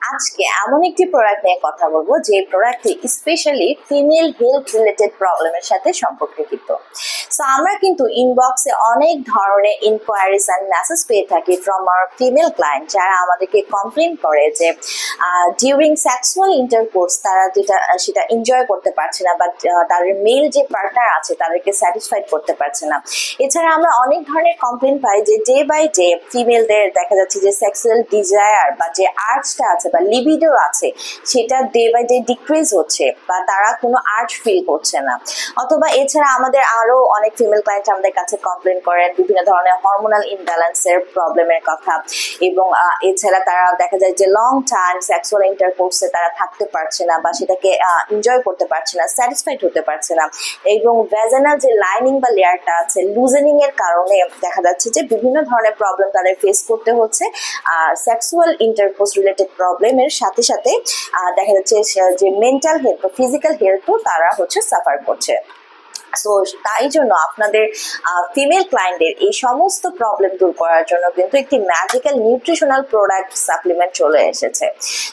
আজকে এমন একটি প্রোডাক্ট নিয়ে কথা বলব, যে প্রোডাক্টটি স্পেশালি ফিমেল হেলথ রিলেটেড প্রবলেমের সাথে সম্পর্কিত সো আমরা কিন্তু ইনবক্সে অনেক ধরনের ইনকোয়ারিজ অ্যান্ড মেসেজ পেয়ে থাকি ফ্রম আওয়ার ফিমেল ক্লায়েন্ট যারা আমাদেরকে কমপ্লেন করে যে ডিউরিং সেক্সুয়াল ইন্টারকোর্স তারা যেটা, সেটা এনজয় করতে পারছে না বা তাদের মেল যে পার্টনার আছে তাদেরকে স্যাটিসফাইড করতে পারছে না। এছাড়া আমরা অনেক ধরনের কমপ্লেন পাই যে ডে বাই ডে ফিমেলদের দেখা যাচ্ছে যে সেক্সুয়াল ডিজায়ার বা যে আর্টসটা আছে বা লিবিডো আছে, সেটা ডে বাই ডে ডিক্রিজ হচ্ছে বা তারা কোনো আর্ট ফিল করছে না। অথবা এছাড়া আমাদের আরও অনেক ফিমেল ক্লায়েন্ট আমাদের কাছে কমপ্লেন করেন, বিভিন্ন ধরনের হরমোনাল ইমব্যালেন্সের প্রবলেমের কথা। এবং এছাড়া তারা দেখা যায় যে লং টাইম সেক্সুয়াল ইন্টারকোর্সে তারা থাকতে পারছে না বা সেটাকে এনজয় করতে পারছে না স্যাটিসফাইড হতে পারছে না। এবং ভ্যাজানাল যে লাইনিং বা লেয়ারটা আছে লুজেনিং এর কারণে দেখা যাচ্ছে যে বিভিন্ন ধরনের প্রবলেম তাদের ফেস করতে হচ্ছে। আর সেক্সুয়াল ইন্টারকোর্স রিলেটেড প্রবলেমের সাথে সাথে দেখা যাচ্ছে যে মেন্টাল হেলথ ফিজিক্যাল হেলথও তারা হচ্ছে সাফার করছে। সো তাই জন্য আপনাদের ফিমেল ক্লায়েন্টদের এই সমস্ত প্রবলেম দূর করার জন্য কিন্তু একটি ম্যাজিক্যাল নিউট্রিশনাল প্রোডাক্ট সাপ্লিমেন্ট চলে এসেছে।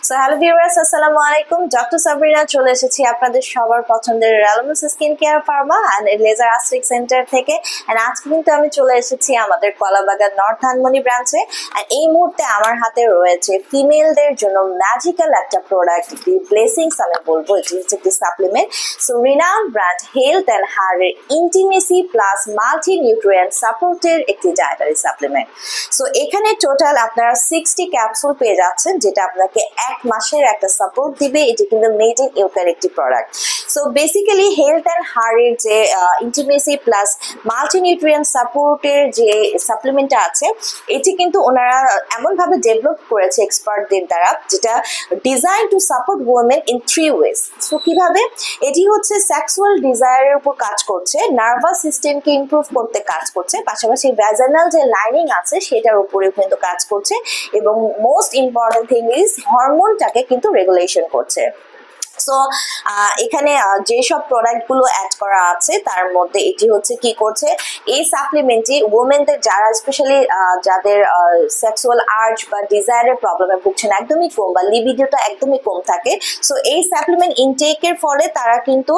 সো হ্যালো ভিউয়ার্স আসসালামু আলাইকুম। ডক্টর সাবরিনা চলে এসেছি আপনাদের সবার পছন্দের skin care pharma and laser centre থেকে। অ্যান্ড আজকে কিন্তু আমি চলে এসেছি আমাদের কলাবাগান নর্থ ধানমনি ব্রাঞ্চে অ্যান্ড এই মুহূর্তে আমার হাতে রয়েছে ফিমেলদের জন্য ম্যাজিক্যাল একটা প্রোডাক্ট ব্লেসিংস আমি বলব, এটি হচ্ছে একটি supplement so renowned brand health and হার্টের ইন্টিমেসি প্লাস মাল্টি নিউট্রিয়েন্ট সাপোর্টের একটি ডায়েটারি সাপ্লিমেন্ট সো এখানে টোটাল আপনারা সিক্সটি ক্যাপসুল পেয়ে যাচ্ছেন, যেটা আপনাকে এক মাসের একটা সাপোর্ট দিবে। এটি কিন্তু মেড ইন ইউকের একটি product so basically health and হার্টের যে ইন্টিমেসি প্লাস মাল্টি নিউট্রিয়েন্ট সাপোর্টের যে সাপ্লিমেন্টটা আছে, এটি কিন্তু ওনারা এমনভাবে ডেভেলপ করেছে এক্সপার্টদের দ্বারা, যেটা design to support women in three ways so কীভাবে? এটি হচ্ছে সেক্সুয়াল ডিজায়ারের উপর কাজ করছে নার্ভাস সিস্টেমকে ইমপ্রুভ করতে কাজ করছে, পাশাপাশি ভ্যাজানাল যে লাইনিং আছে সেটার উপরেও কিন্তু কাজ করছে এবং মোস্ট ইম্পর্টেন্ট থিং ইজ হরমোনটাকে কিন্তু রেগুলেশন করছে। সো এখানে যেসব প্রোডাক্টগুলো অ্যাড করা আছে, তার মধ্যে এটি হচ্ছে কি করছে, এই সাপ্লিমেন্টটি ওমেনদের যারা স্পেশালি যাদের সেক্সুয়াল আর্ট বা ডিজায়ারের প্রবলেমে ভুগছেন, একদমই কম বা লিবিডিওটা একদমই কম থাকে। সো, এই সাপ্লিমেন্ট ইনটেকের ফলে তারা কিন্তু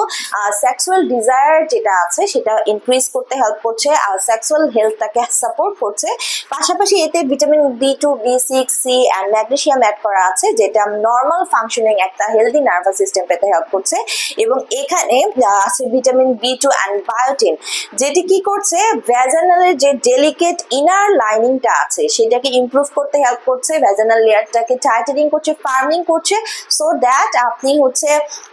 সেক্সুয়াল ডিজায়ার যেটা আছে, সেটা ইনক্রিজ করতে হেল্প করছে, আর সেক্সুয়াল হেলথটাকে সাপোর্ট করছে। পাশাপাশি এতে vitamin B two B six C and magnesium add করা আছে, যেটা নর্মাল ফাংশনিং একটা হেলদি নার্ভাস সিস্টেম পেতে হেল্প করছে। এবং এখানে আছে vitamin B two and biotin যেটি কি করছে ভ্যাজানালের যে ডেলিকেট ইনার লাইনিংটা আছে, সেটাকে ইমপ্রুভ করতে হেল্প করছে ভ্যাজানাল লেয়ারটাকে টাইটেনিং করছে ফার্মিং করছে সো দ্যাট আপনি হচ্ছে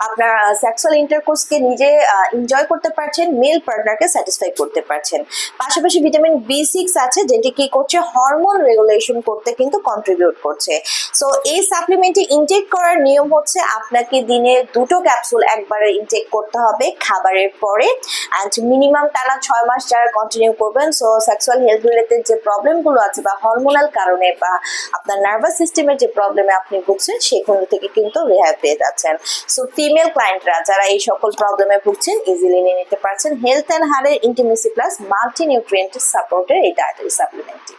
আপনার সেক্সুয়াল ইন্টারকোর্সকে নিজে এনজয় করতে পারছেন মেল পার্টনারকে স্যাটিসফাই করতে পারছেন। পাশাপাশি ভিটামিন বি সিক্স আছে, যেটি কি করছে হরমোন রেগুলেশন করতে কিন্তু কন্ট্রিবিউট করছে। সো এই সাপ্লিমেন্টটি ইনটেক করার নিয়ম হচ্ছে, আপনাকে দিনে দুটো ক্যাপসুল একবারে ইনটেক করতে হবে খাবারের পরে। অ্যান্ড মিনিমাম টানা ছয় মাস যারা কন্টিনিউ করবেন সো সেক্সুয়াল হেলথ রিলেটেড যে প্রবলেমগুলো আছে বা হরমোনাল কারণে বা আপনার নার্ভাস সিস্টেমের যে প্রবলেমে আপনি ভুগছেন সেগুলো থেকে কিন্তু রেহাই পেয়ে যাচ্ছেন। সো ফিমেল ক্লায়েন্টরা যারা এই সকল প্রবলেমে ভুগছেন ইজিলি নিয়ে নিতে পারছেন। হেলথ অ্যান্ড হারের ইন্টিমেসি প্লাস মাল্টি নিউট্রিয়েন্ট সাপোর্টের এই ডায়েটারি সাপ্লিমেন্টটি